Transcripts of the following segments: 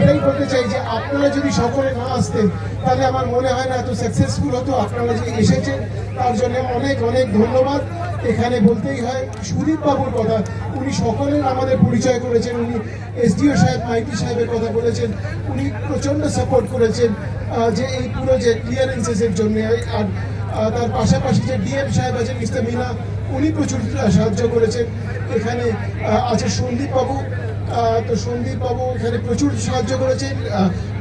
এটাই বলতে চাই যে আপনারা যদি সকলে না আসতেন, তাহলে আমার মনে হয় না এত সাকসেসফুল হতো। আপনারা যে এসেছেন, তার জন্য অনেক অনেক ধন্যবাদ। এখানে বলতেই হয়, সুদীপ বাবুর কথা, উনি সকলের আমাদের পরিচয় করেছেন। উনি এসডিও সাহেব, মাইতি সাহেবের কথা বলেছেন। উনি প্রচণ্ড সাপোর্ট করেছেন যে এই পুরো যে ক্লিয়ারেন্সেসের জন্য। আর তার পাশাপাশি যে ডিএম সাহেব আছেন, মিস্টার মিনা, উনি প্রচুর সাহায্য করেছেন। এখানে আছে সন্দীপ বাবু তো সন্দীপ বাবু এখানে প্রচুর সাহায্য করেছেন।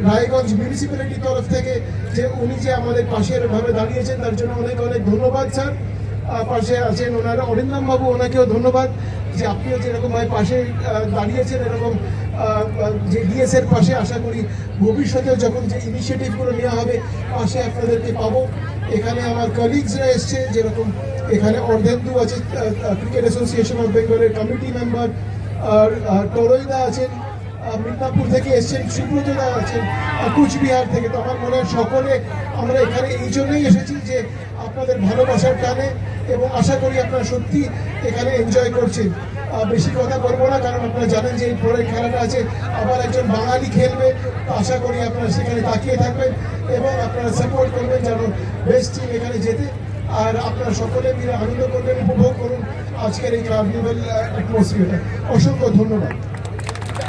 রায়গঞ্জ মিউনিসিপ্যালিটির তরফ থেকে যে উনি যে আমাদের পাশের ভাবে দাঁড়িয়েছেন, তার জন্য অনেক অনেক ধন্যবাদ, স্যার। পাশে আছেন ওনারা অরিন্দম বাবু ওনাকেও ধন্যবাদ যে আপনিও যেরকম ভাবে পাশে দাঁড়িয়েছেন, এরকম যে ডিএস এর পাশে আশা করি ভবিষ্যতেও যখন যে ইনিশিয়েটিভগুলো নেওয়া হবে, পাশে আপনাদেরকে পাবো। এখানে আমার কলিগসরা এসছে, যেরকম এখানে অর্ধেন্দু আছে ক্রিকেট অ্যাসোসিয়েশন অফ বেঙ্গলের কমিটি মেম্বার আর টরইদা আছেন মিদনাপুর থেকে এসছেন, সুব্রতদা আছেন কুচবিহার থেকে। তো আমার মনে হয় সকলে আমরা এখানে এই জন্যই এসেছি যে আপনাদের ভালোবাসার টানে এবং আশা করি আপনারা সত্যি এখানে এনজয় করছেন। বেশি কথা বলব না, কারণ আপনারা জানেন যে এই পরের খেলাটা আছে, আবার একজন বাঙালি খেলবে আশা করি আপনারা সেখানে তাকিয়ে থাকবেন এবং আপনারা সাপোর্ট করবেন যেন বেস্ট টিম এখানে যেতে। আর আপনারা সকলে মিলে আনন্দ করবেন, উপভোগ করুন। আজকের এই কার্নিভাল অ্যাটমসফিয়ারটা অসংখ্য ধন্যবাদ।